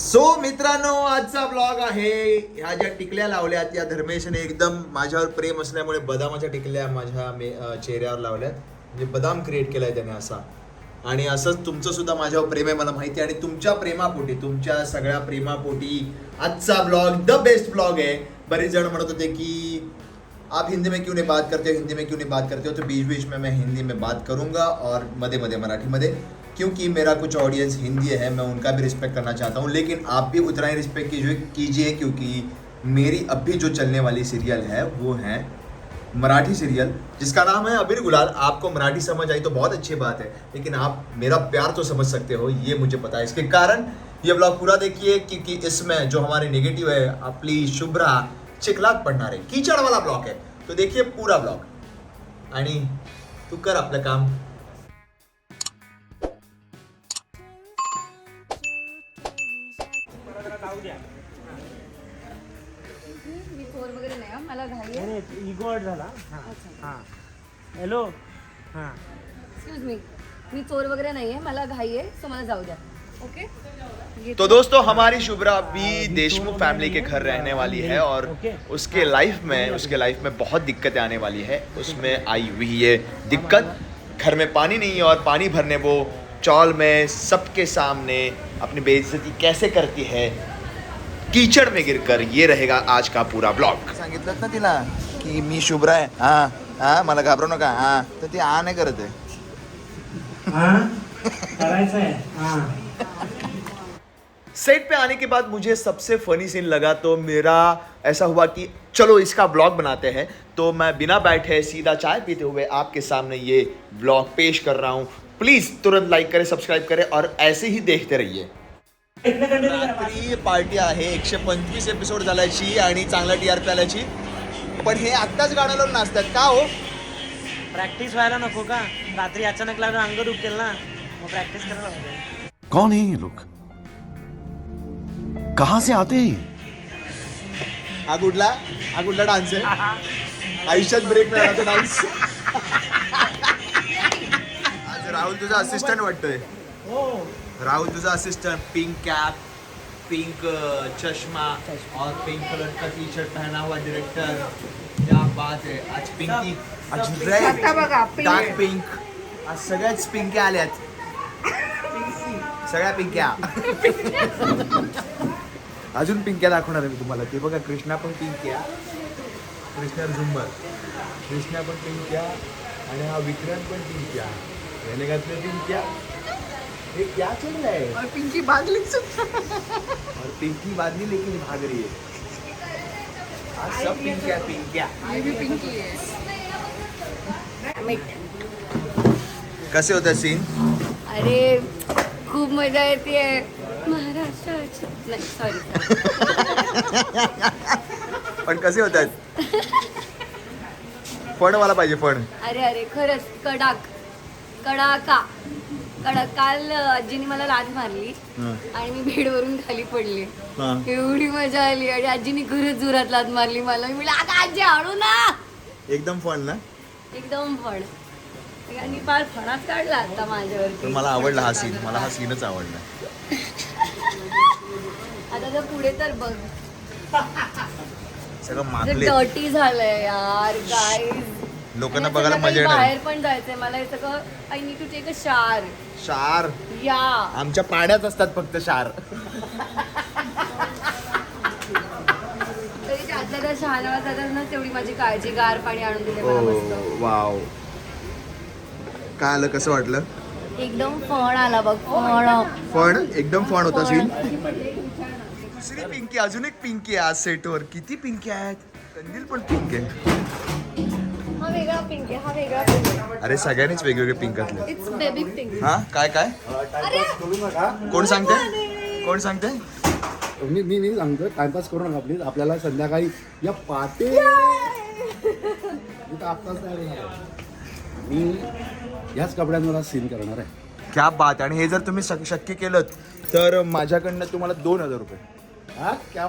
So मित्रांनो आजचा blog आहे. ह्या ज्या टिकल्या लावल्यात या धर्मेशने एकदम माझ्यावर प्रेम असल्यामुळे बदामाच्या टिकल्या माझ्या मे चेहऱ्यावर लावल्यात. म्हणजे बदाम क्रिएट केलाय त्याने असा. आणि असंच तुमचं सुद्धा माझ्यावर प्रेम आहे मला माहिती आहे. आणि तुमच्या प्रेमापोटी तुमच्या सगळ्या प्रेमापोटी आजचा ब्लॉग द बेस्ट ब्लॉग आहे. बरेच जण म्हणत होते की आप हिंदी में क्यों नहीं बात करते हो? हिंदी में क्यों नहीं बात करते हो? तो बीच बीच में मैं हिंदी में बात करूंगा औरमध्ये मध्ये मराठी क्योंकि मेरा कुछ ऑडियंस हिंदी है, मैं उनका भी रिस्पेक्ट करना चाहता हूँ, लेकिन आप भी उतना ही रिस्पेक्ट कीजिए कीजिए, क्योंकि मेरी अभी जो चलने वाली सीरियल है, वो है मराठी सीरियल जिसका नाम है अबीर गुलाल। आपको मराठी समझ आई तो बहुत अच्छी बात है, लेकिन आप मेरा प्यार तो समझ सकते हो, ये मुझे पता है। इसके कारण ये ब्लॉग पूरा देखिए, क्योंकि इसमें जो हमारे नेगेटिव है आपली शुभ्रा चिखलात पडणार आहे कीचडवाला ब्लॉग आहे तो देखिए पूरा ब्लॉग आणि तू कर आपलं काम। मी चोर वगैरे नाही हं. मला घाई आहे. इगो झाला. हाँ हॅलो. हाँ. एक्सक्यूज मी मी चोर वगैरे नाही आहे मला घाई आहे सो मला जाऊ द्या. ओके तो दोस्तों हमारी शुभ्रा भी देशमुख फैमिली के घर रहने वाली है और उसके लाइफ में उसके लाइफ में बहुत दिक्कतें आने वाली है। उसमें आई हुई ये दिक्कत। घर में पानी नहीं है और पानी भरने वो चौल में सबके सामने अपनी बेइज्जती कैसे करती है कीचड़ में गिरकर ये रहेगा आज का पूरा ब्लॉग। सांगितलं ना तिला? की मी शुभ्रा आहे. हा हा मला घाबरू नका. हा तर ती आ नाही करत आहे. हाँ? करायचं आहे. हाँ. सेट पे आने के बाद मुझे सबसे फनी सीन लगा तो मेरा ऐसा हुआ कि चलो इसका ब्लॉग बनाते हैं। तो मैं बिना बैठे सीधा चाय पीते हुए आपके सामने ये ब्लॉग पेश कर रहा हूँ। प्लीज़ तुरंत लाइक करें सब्सक्राइब करें और ऐसे ही देखते रहिए। रात्री पार्टी आहे एकशे पंचवीस एपिसोड झाल्याची आणि चांगला टी आर पी आल्याची पण हे आत्ताच गाणं लावून नाचतात. का हो? प्रॅक्टिस व्हायला नको का? रात्री अचानक लागलं अंग दुखेल ना. मग प्रॅक्टिस करायला कौन है ये लोग कहां से आते हैं ये? हा कुठला हा कुठला डान्स आहे. आयुष्यात ब्रेक मिळाला डान्स आज राहुल तुझा असिस्टंट वाटतोय. हो. राहुल तुझा असिस्टेंट पिंक कैप पिंक चश्मा और पिंक कलर का टी शर्ट पहना हुआ डायरेक्टर क्या बात है आज पिंकी आज रेड. डार्क पिंक आज सगळ्याच पिंक्या आल्यात सगळ्या पिंक्या अजून पिंक्या दाखवणार आहे मी तुम्हाला. ते बघा कृष्णा पण पिंक्या कृष्णा झुंबर. कृष्णा पण पिंक्या आणि हा विक्रांत पण पिंक्या याने घातले पिंक्या हे क्या चल रहा है? और पिंकी बागली और पिंकी बादली लेकिन भाग रही है। आज सब पिंक्या पिंक्या मी भी पिंकी आहे कसे होते सीन अरे खूप मजा येते महाराष्ट्राची नाही सॉरी पण कसे होतात? फण मला पाहिजे फण. अरे अरे खरंच कडाक. कडाका. कडक काल आजीने मला लाद मारली. आणि मी बेडवरून खाली पडली. एवढी मजा आली. आणि आजीने खरंच जोरात लाद मारली मला. मी "अगं आजी आणू ना. एकदम फण ना? एकदम फण आणि फार फणाच काढला आता पण माझ्यावरती मला आवडला हा सीन मला हा सीनच आवडला. आता तर पुढे तर बघ. सगळं डर्टी झालंय यार काय लोकांना बघायला मजा येणार. बाहेर पण जायचंय. मला हे सगळं I need to take a शार शार. या. आमच्या पाण्यात असतात फक्त शार. तरी त्यातल्या त्या शहानवाज दादांना तेवढी माझी काळजी गार पाणी आणून दिले मला मस्त. वाव. काय आलं कसं वाटलं? एकदम फण आला बघ फण. फण? एकदम फण होता सीन दुसरी पिंकी अजून एक पिंकी आहे आज सेटवर किती पिंकी आहेत? कंदील पण पिंक आहे. हा वेगळा पिंक आहे हा वेगळा पिंक आहे. अरे सगळ्यांनीच वेगवेगळे पिंक घातले इट्स बेबी पिंक हा काय काय? अरे! कोण सांगते? कोण सांगते? मी मी मी सांगतो टाइमपास करू नका प्लीज आपल्याला संध्याकाळी या पाटे मी आत्ताच होणार याच कपड्यांवर आज सीन करणार आहे. क्या बात. आणि हे जर तुम्ही शक- शक्य केलं तर माझ्याकडनं तुम्हाला दोन हजार रुपये. हा क्या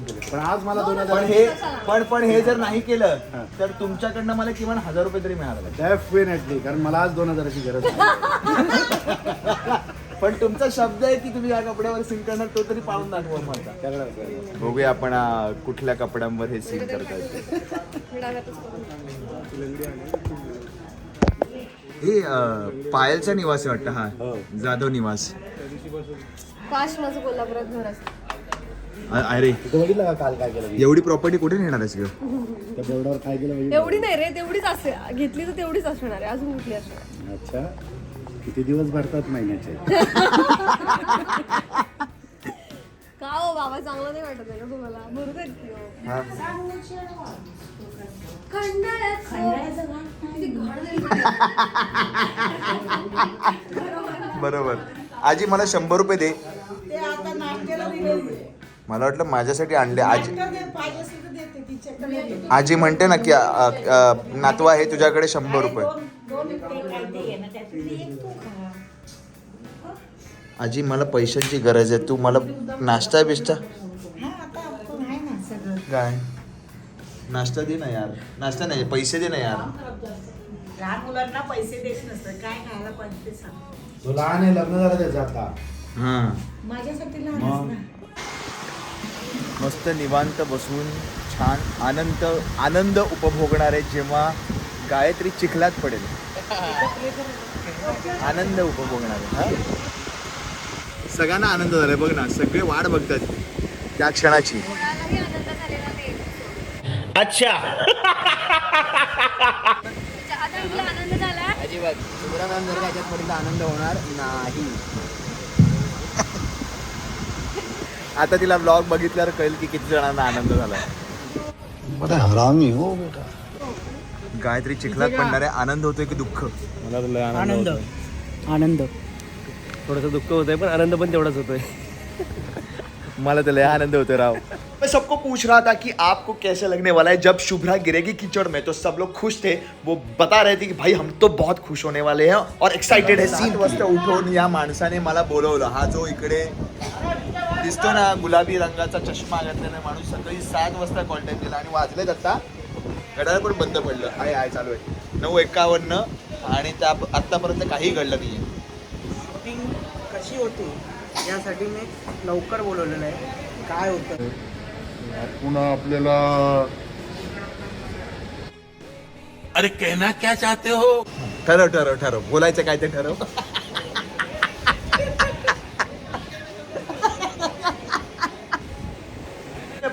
केले. पण आज मला दोन पण हजार हे पण पण हे जर नाही केलं तर तुमच्याकडनं मला किमान हजार रुपये तरी मिळालं. पाहिजे. डेफिनेटली कारण मला आज दोन हजाराची गरज आहे. पण तुमचा शब्द आहे की तुम्ही या कपड्यावर सीन करणार तो तरी पाळून दाखवा करणार करणार. बघूया आपण कुठल्या कपड्यांवर हे सीन करता येते हे अं, पायलचा निवास आहे वाटतं हा. हो. जाधव निवास. फास्ट माझं कोल्हापुरात घर असतं. अ- अरे. तिथं बघितलं का काल काय केलं मी? एवढी प्रॉपर्टी कुठे नेणार आहेस ग? त्या बोर्डावर काय केलं बघितलं? एवढी नाही रे तेवढीच असे घेतली तर तेवढीच असणार आहे अजून कुठली असणार? अच्छा. किती दिवस भरतात महिन्याचे? का हो बाबा चांगलं नाही वाटत आहे का तुम्हाला? भरू देत की हो. बरोबर. आजी मला शंभर रुपये दे. मला वाटलं माझ्यासाठी आणले आजी आजी म्हणते ना की नातवा आहे तुझ्याकडे शंभर रुपये. आजी मला पैशांची गरज आहे. तू मला नाश्ता बिष्टा काय? नाश्ता दे ना यार. नाश्ता नाही पैसे दे ना यार. लहान मुलांना पैसे देत नसतात. काय खायला पाहिजे लहान आहे लग्न झालं त्याचं आता. हा. माझ्यासाठी लहान मस्त निवांत बसून छान आनंद आनंद उपभोगणार आहे जेव्हा गायत्री चिखलात पडेल. आनंद उपभोगणार आहे हा? सगळ्यांना आनंद झालाय बघ ना सगळे वाट बघतात त्या क्षणाची. कोणालाही आनंद झालेला नाही अच्छा आनंद होणार नाही. आता तिला ब्लॉग बघितल्यावर कळेल की किती जणांना आनंद हरामी हो बेटा. गायत्री चिखलात पडणार आहे आनंद होतोय की दुःख? मला तर लय आनंद आनंद. थोडंसं दुःख होतंय पण आनंद पण तेवढाच होतोय. मला तो लय आनंद होते राव. मैं सबको पूछ रहा था कि आपको कैसे लगने वाला है? जब शुभ्रा गिरेगी कीचड़ में तो सब लोग खुश थे। वो बता रहे थे कि भाई हम तो बहुत खुश होने वाले हैं और एक्साइटेड है। सीन वाजता उठून या माणसाने मला बोलवलं हा जो इकडे दिसतो ना गुलाबी रंगाचा चष्मा घातलेला माणूस सकाळी सात वाजता कॉन्टॅक्ट केला आणि वाजलेत आता. घड्याळ पण बंद पडलं. आहे आहे चालू आहे. नऊ एकावन्न आणि त्या आत्तापर्यंत काही घडलं नाही शूटिंग कशी होती? यासाठी मी लवकर बोलवलेलं आहे. काय होतं? पुन्हा आपल्याला अरे कहना क्या चाहते हो? ठरव ठरव ठरव. बोलायचं काय ते ठरव.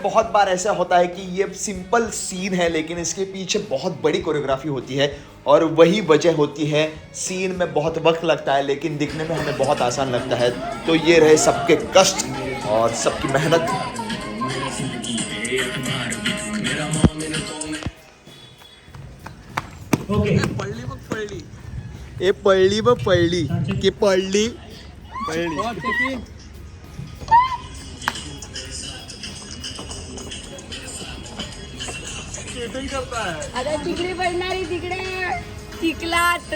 बहुत बार ऐसा होता है कि ये सिंपल सीन है लेकिन इसके पीछे बहुत बड़ी कोरियोग्राफी होती है और वही वजह होती है सीन में बहुत वक्त लगता है लेकिन दिखने में हमें बहुत आसान लगता है। तो ये रहे सबके कष्ट और सबकी मेहनत। ए पळली व पळली की पळली पळली आता तिकडे पडणारी तिकडे चिखलात.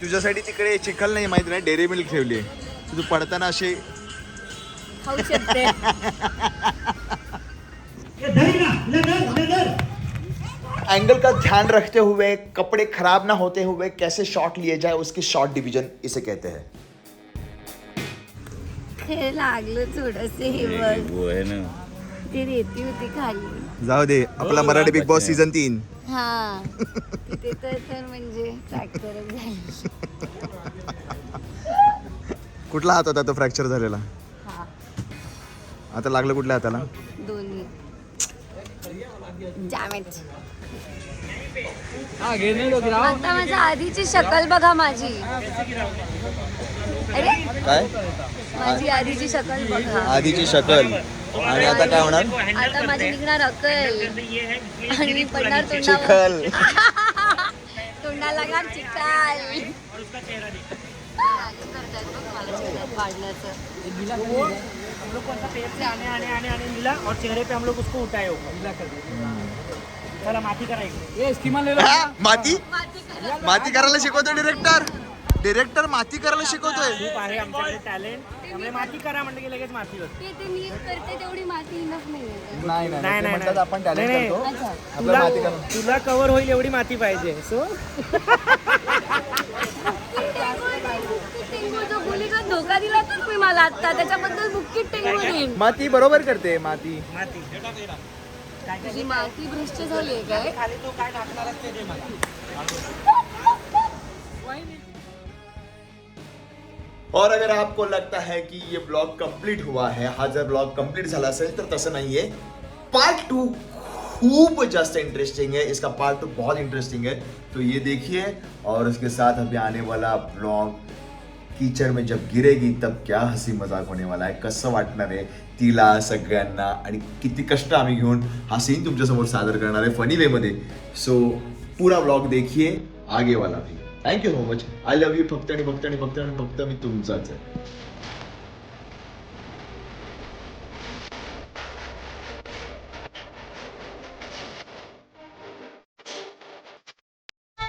तुझ्यासाठी तिकडे चिखल नाही माहिती नाही डेअरी मिल्क ठेवली तू पडताना असे खाऊ शकते. एंगल का ध्यान रखते हुए कपड़े खराब ना होते हुए कैसे शॉट लिए जाए उसकी शॉट डिवीजन इसे कहते हैं। हे लागलं थोडस हे बघ. वो है ना. ती रेती होती खाली. जाऊ दे आपला मराठी बिग बॉस सीझन तीन. हा. तिथे तर तर म्हणजे झालं कुठला हात होता तो फ्रॅक्चर झालेला? हा. आता लागलं कुठल्या हाताला? दोन्ही. आता माझ्या आधीची शकल बघा माझी. अरे? काय? माझी आधीची शकल बघा. आधीची शकल. आणि आता काय होणार? आता माझी निघणार अकल आणि पडणार तोंडावर. चिखल. तोंडाला लागणार चिकाल पाडण्याचं. और चेहरे पे हम लोग उसको उठाए ऊपर माती माती? करायला शिकवतोय डिरेक्टर डिरेक्टर माती करायला शिकवतोय. खूप आहे आमच्याकडे टॅलेंट त्यामुळे माती करा म्हणजे की लगेच माती होते ते ते मी करते तेवढी माती इनफ नाही नाही नाही, ते नाही, म्हणतात नाही. आपण टॅलेंट नाही, करतो. अच्छा. आपलं तुला माती करणं तुला कव्हर होईल एवढी माती पाहिजे सो धोका दिला तर मला आता त्याच्याबद्दल बुक्कीट माती बरोबर करते माती. माती. तुझी माती भ्रष्ट झाली आहे काय? खाली तो काय टाकणार ते दे मला. और अगर आपको लगता है कि ये ब्लॉग कंप्लीट हुआ है हा जर ब्लॉग कंप्लीट झाला असेल तर तसं नाहीये। पार्ट टू खूब जस्ट इंटरेस्टिंग है। इसका पार्ट टू बहुत इंटरेस्टिंग है। तो ये देखिए और उसके साथ अभी आने वाला ब्लॉग कीचड़ में जब गिरेगी तब क्या हसी मजाक होने वाला आहे कसं वाटणार आहे? तिला सगळ्यांना आणि किती कष्ट आम्ही घेऊन हा सीन तुमच्यासमोर सादर करणार आहे फनी वेमध्ये सो पुरा ब्लॉग देखिए आगे वाला भी. Thank you so much I love you फक्त आणि फक्त आणि फक्त आणि फक्त मी तुमचाच आहे.